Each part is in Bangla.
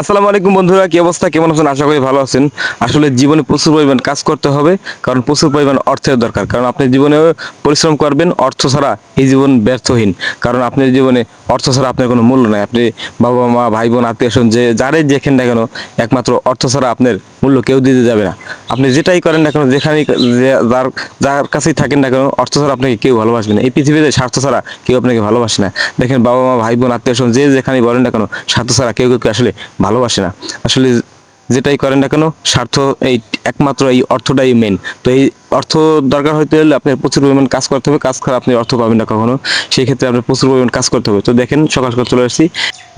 আসসালামু আলাইকুম বন্ধুরা, কি অবস্থা? কেমন আছেন? আশা করি ভালো আছেন। আসলে জীবনে প্রচুর পরিমাণ কাজ করতে হবে, কারণ প্রচুর পরিমাণ অর্থের দরকার। কারণ আপনি জীবনে পরিশ্রম করবেন, অর্থ ছাড়া এই জীবন ব্যর্থহীন। কারণ আপনার জীবনে অর্থ ছাড়া আপনার কোনো মূল্য নাই। আপনি বাবা মা ভাই বোন আত্মীয় স্বজন যে যারাই দেখেন না কেন, একমাত্র অর্থ ছাড়া আপনার মূল্য কেউ দিতে যাবে না। আপনি যেটাই করেন না কেন, যেখানেই যার যার কাছেই থাকেন না কেন, অর্থ ছাড়া আপনাকে কেউ ভালোবাসবে না। এই পৃথিবীতে স্বার্থ ছাড়া কেউ আপনাকে ভালোবাসে না। দেখেন বাবা মা, ভাই বোন, আত্মীয় স্বজন, যে যেখানেই বলেন না কেন, স্বার্থ ছাড়া কেউ কেউ আসলে ভালোবাসে না। আসলে যেটাই করেন না কেন, স্বার্থ এই একমাত্র এই অর্থটাই মেন তো এই অর্থ দরকার হইতে হলে আপনার প্রচুর পরিমাণ কাজ করতে হবে। কাজ করে আপনি অর্থ পাবেন না কখনো। সেই ক্ষেত্রে আপনার প্রচুর পরিমাণ কাজ করতে হবে। তো দেখেন, সকাল সকাল চলে আসছি।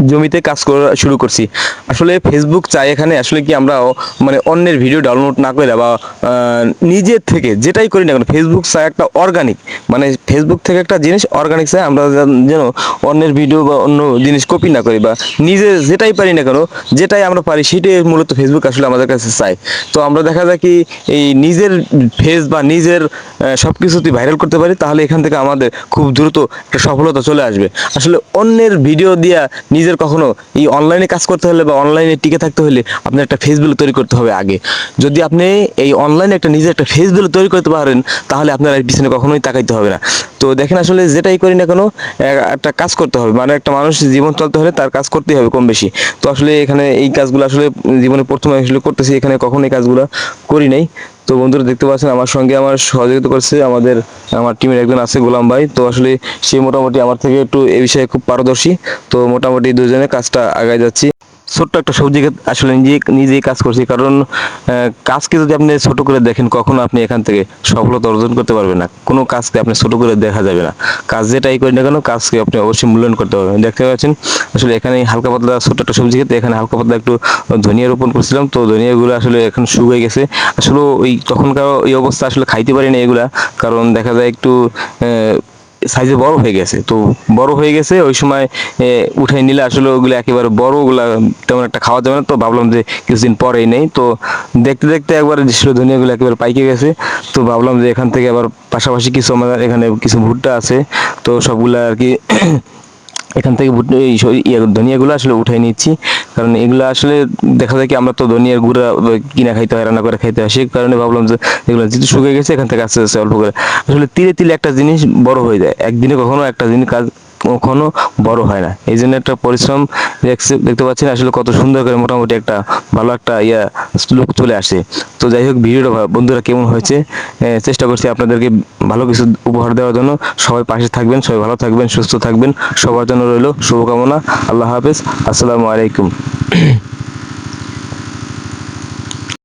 জমিতে কাজ করা শুরু করছি। আসলে ফেসবুক চাই এখানে আসলে কি আমরা মানে অন্যের ভিডিও ডাউনলোড না করে বা নিজের থেকে যেটাই করি না কেন ফেসবুক চাই একটা অর্গানিক মানে ফেসবুক থেকে একটা জিনিস অর্গানিক চাই, আমরা যেন- অন্যের ভিডিও বা অন্য জিনিস কপি না করি বা নিজে যেটাই পারি না কেন, যেটাই আমরা পারি, সেটাই মূলত ফেসবুক আসলে আমাদের কাছে চাই। তো আমরা দেখা যায় কি, এই নিজের ফেস বা নিজের সব কিছু যদি ভাইরাল করতে পারি, তাহলে এখান থেকে আমাদের খুব দ্রুত একটা সফলতা চলে আসবে। আসলে অন্যের ভিডিও দিয়া নিজের কখনো এই অনলাইনে কাজ করতে হলে বা অনলাইনে টিকে থাকতে হলে আপনার একটা ফেসবুক তৈরি করতে হবে আগে। যদি আপনি এই অনলাইনে একটা নিজের একটা ফেসবুক তৈরি করতে পারেন, তাহলে আপনার পিছনে কখনোই তাকাইতে হবে না। তো দেখেন আসলে যেটাই করি না কেন একটা কাজ করতে হবে। মানে একটা মানুষ জীবন চলতে হলে তার কাজ করতেই হবে কম বেশি। তো আসলে এখানে এই কাজগুলো আসলে জীবনে প্রথমে আসলে করতেছি, এখানে কখনো এই কাজগুলো করি নাই। তো বন্ধুরা দেখতে পাচ্ছেন, আমার সঙ্গে আমার সহযোগিতা করছে আমাদের, আমার টিমের একজন আছে গোলাম ভাই। তো আসলে সে মোটামুটি আমার থেকে একটু এ বিষয়ে খুব পারদর্শী। তো মোটামুটি দুজনে কাজটা আগায় যাচ্ছি। ছোট্ট একটা সবজি আসলে নিজে, নিজেই কাজ করছি। কারণ কাজকে যদি আপনি ছোট করে দেখেন, কখনো আপনি এখান থেকে সফলতা অর্জন করতে পারবেন না। কোনো কাজকে আপনি ছোট করে দেখা যাবে না। কাজ যেটাই করি না কেন, কাজকে আপনি অবশ্যই মূল্যায়ন করতে পারবেন। দেখতে পাচ্ছেন, আসলে এখানে হালকা পাতলা ছোট্ট একটা সবজি খেতে, এখানে হালকা পাতলা একটু ধনিয়া রোপণ করছিলাম। তো ধনিয়াগুলো আসলে এখন শুকিয়ে গেছে। আসলে ওই তখনকার এই অবস্থা আসলে খাইতে পারি না এগুলা। কারণ দেখা যায় একটু সাইজে বড় হয়ে গেছে। তো বড় হয়ে গেছে, ওই সময় উঠাই নিলে আসলে ওগুলো একেবারে বড়, ওগুলা তেমন একটা খাওয়া যাবে না। তো ভাবলাম যে কিছুদিন পরেই নেই। তো দেখতে দেখতে একবার ছিল ধনিয়াগুলো একেবারে পাইকে গেছে। তো ভাবলাম যে এখান থেকে আবার পাশাপাশি কিছু আমাদের এখানে কিছু ভুট্টা আছে। তো সবগুলো আর কি এখান থেকে ইয়ে ধনিয়াগুলো আসলে উঠাই নিচ্ছি। কারণ এগুলো আসলে দেখা যায় কি, আমরা তো ধনিয়ার গুঁড়া কিনা খাইতে হয়, রান্না করে খাইতে হয়। সেই কারণে ভাবলাম যে, এগুলো যেহেতু শুকিয়ে গেছে, এখান থেকে আস্তে আস্তে অল্প করে। আসলে তিলে তিলে একটা জিনিস বড় হয়ে যায়। একদিনে কখনো একটা জিনিস কাজ কখনো বড় হয় না। এই জন্য একটা পরিশ্রম দেখতে পাচ্ছেন আসলে কত সুন্দর করে মোটামুটি একটা ভালো একটা ইয়া লুক চলে আসে। তো যাই হোক, ভিডিওটা বন্ধুরা কেমন হয়েছে? চেষ্টা করছি আপনাদেরকে ভালো কিছু উপহার দেওয়ার জন্য। সবাই পাশে থাকবেন, সবাই ভালো থাকবেন, সুস্থ থাকবেন। সবার জন্য রইল শুভকামনা। আল্লাহ হাফেজ। আসসালামু আলাইকুম।